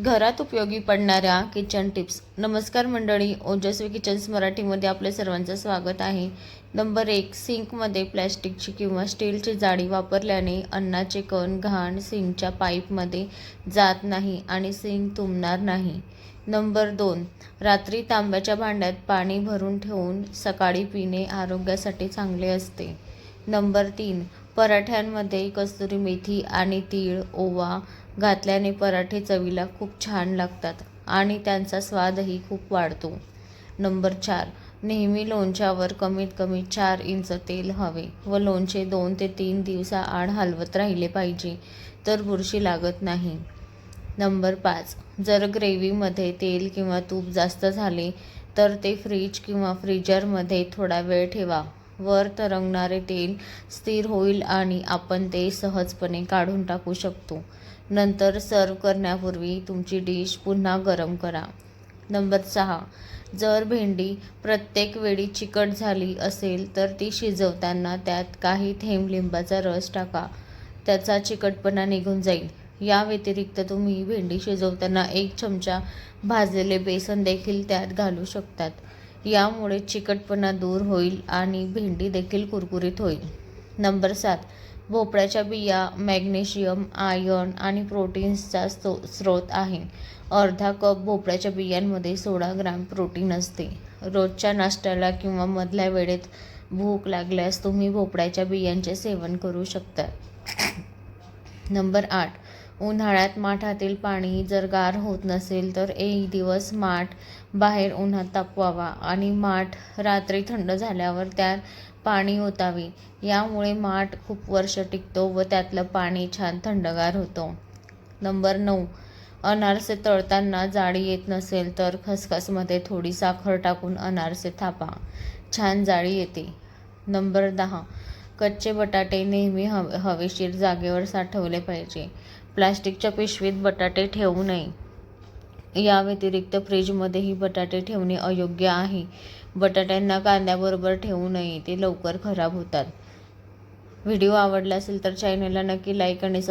घरात उपयोगी पडणाऱ्या किचन टिप्स नमस्कार मंडळी ओजस्वी किचन्स मराठीमध्ये आपले सर्वांचं स्वागत आहे. नंबर एक सिंकमध्ये प्लॅस्टिकची किंवा स्टीलची जाळी वापरल्याने अन्नाचे कण घाण सिंकच्या पाईपमध्ये जात नाही आणि सिंक तुंबणार नाही. नंबर दोन रात्री तांब्याच्या भांड्यात पाणी भरून ठेवून सकाळी पिणे आरोग्यासाठी चांगले असते. नंबर तीन पराठ्यांमध्ये कसुरी मेथी आणि तीळ ओवा घातल्याने पराठे चवीला खूप छान लागतात आणि त्यांचा स्वादही खूप वाढतो. नंबर चार नेहमी लोणच्यावर कमीत कमी चार इंच तेल हवे व लोणचे दोन ते तीन दिवसाआड हलवत राहिले पाहिजे तर बुरशी लागत नाही. नंबर पाच जर ग्रेव्हीमध्ये तेल किंवा तूप जास्त झाले तर ते फ्रीज किंवा फ्रीजरमध्ये थोडा वेळ ठेवा. वर तरंगणारे तेल स्थिर होईल आणि आपण ते सहजपणे काढून टाकू शकतो. नंतर सर्व करण्यापूर्वी तुमची डिश पुन्हा गरम करा. नंबर सहा. जर भेंडी प्रत्येक वेळी चिकट झाली असेल तर ती शिजवताना त्यात काही थेंब लिंबाचा रस टाका. त्याचा चिकटपणा निघून जाईल. या व्यतिरिक्त तुम्ही भेंडी शिजवताना एक चमचा भाजलेले बेसन देखील त्यात घालू शकतात. यामुळे चिकटपणा दूर होईल आणि भेंडी देखील कुरकुरीत होईल. नंबर सात. भोपळ्याच्या बिया मॅग्नेशियम आयर्न आणि प्रोटीन्सचा स्रो स्रोत आहे. अर्धा कप भोपळ्याच्या बियांमध्ये सोळा ग्रॅम प्रोटीन असते. रोजच्या नाश्त्याला किंवा मधल्या वेळेत भूक लागल्यास तुम्ही भोपळ्याच्या बियांचे सेवन करू शकता. नंबर आठ. उन्हाळ्यात माठातील पाणी जर गार होत नसेल तर एक दिवस माठ बाहेर उन्हात तापवावा आणि माठ रात्री थंड झाल्यावर त्यात पाणी ओतावे. यामुळे माठ खूप वर्ष टिकतो व त्यातलं पाणी छान थंडगार होतं. नंबर नऊ. अनारसे तळताना जाळी येत नसेल तर खसखसमध्ये थोडी साखर टाकून अनारसे थापा. छान जाळी येते. नंबर दहा. कच्चे बटाटे नेहमी हव हवेशीर जागेवर साठवले पाहिजे. प्लास्टिकच्या पिशवीत बटाटे ठेवू नये. या व्यतिरिक्त फ्रीजमध्येही बटाटे ठेवणे अयोग्य आहे. बटाट्यांना कांद्याबरोबर ठेवू नये ते लवकर खराब होतात. व्हिडिओ आवडला असेल तर चॅनलला नक्की लाईक आणि सब